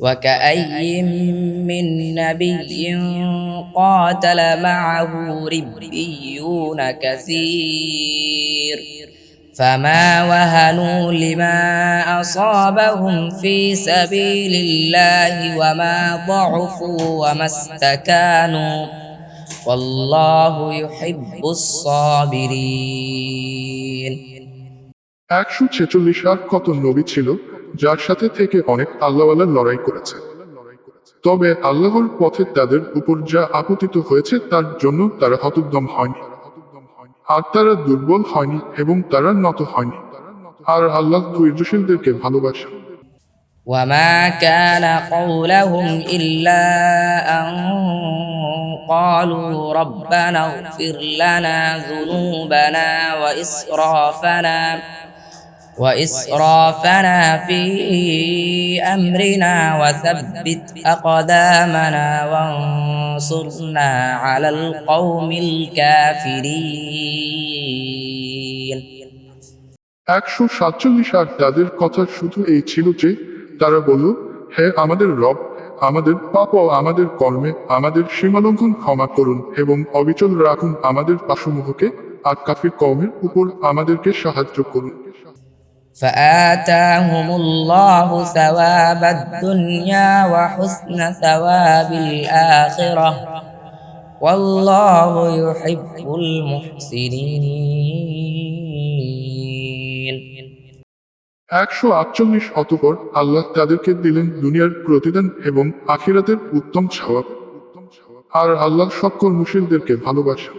وكأي من نبي قاتل معه ربيون كثير فما وهنوا لما أصابهم في سبيل الله وما ضعفوا وما استكانوا والله يحب الصابرين একশো ছেচল্লিশ আর কত নবী ছিল যার সাথে থেকে অনেক আল্লাহওয়ালা লড়াই করেছে তবে আল্লাহর পথে তাদের উপর যা আপতিত হয়েছে তার জন্য তারা হতোদ্যম হয়নি আর তারা দুর্বল হয়নি এবং তারা নত হয়নি আর আল্লাহ ধৈর্যশীলদেরকে ভালোবাসেন وما كان قولهم إلا أن قالوا ربنا اغفر لنا ذنوبنا وإسرافنا وإسرافنا في أمرنا وثبت أقدامنا وانصرنا على القوم الكافرين একশো সাতচল্লিশ আর তাদের কথা শুধু এই ছিল যে তারা বলল হে আমাদের রব আমাদের পাপ ও আমাদের কর্মে আমাদের সীমালঙ্ঘন ক্ষমা করুন এবং অবিচল রাখুন আমাদের পাশমুখকে আর কাফির কওমের উপর আমাদেরকে সাহায্য করুন فآتاهم الله ثواب الدنيا وحسن ثواب الآخرة والله يحب المحسنين একশো আটচল্লিশ অতপর আল্লাহ তাদেরকে দিলেন দুনিয়ার প্রতিদান এবং আখিরাতের উত্তম ছাওয়াব আর আল্লাহ সকল মুসলিমদেরকে ভালোবাসেন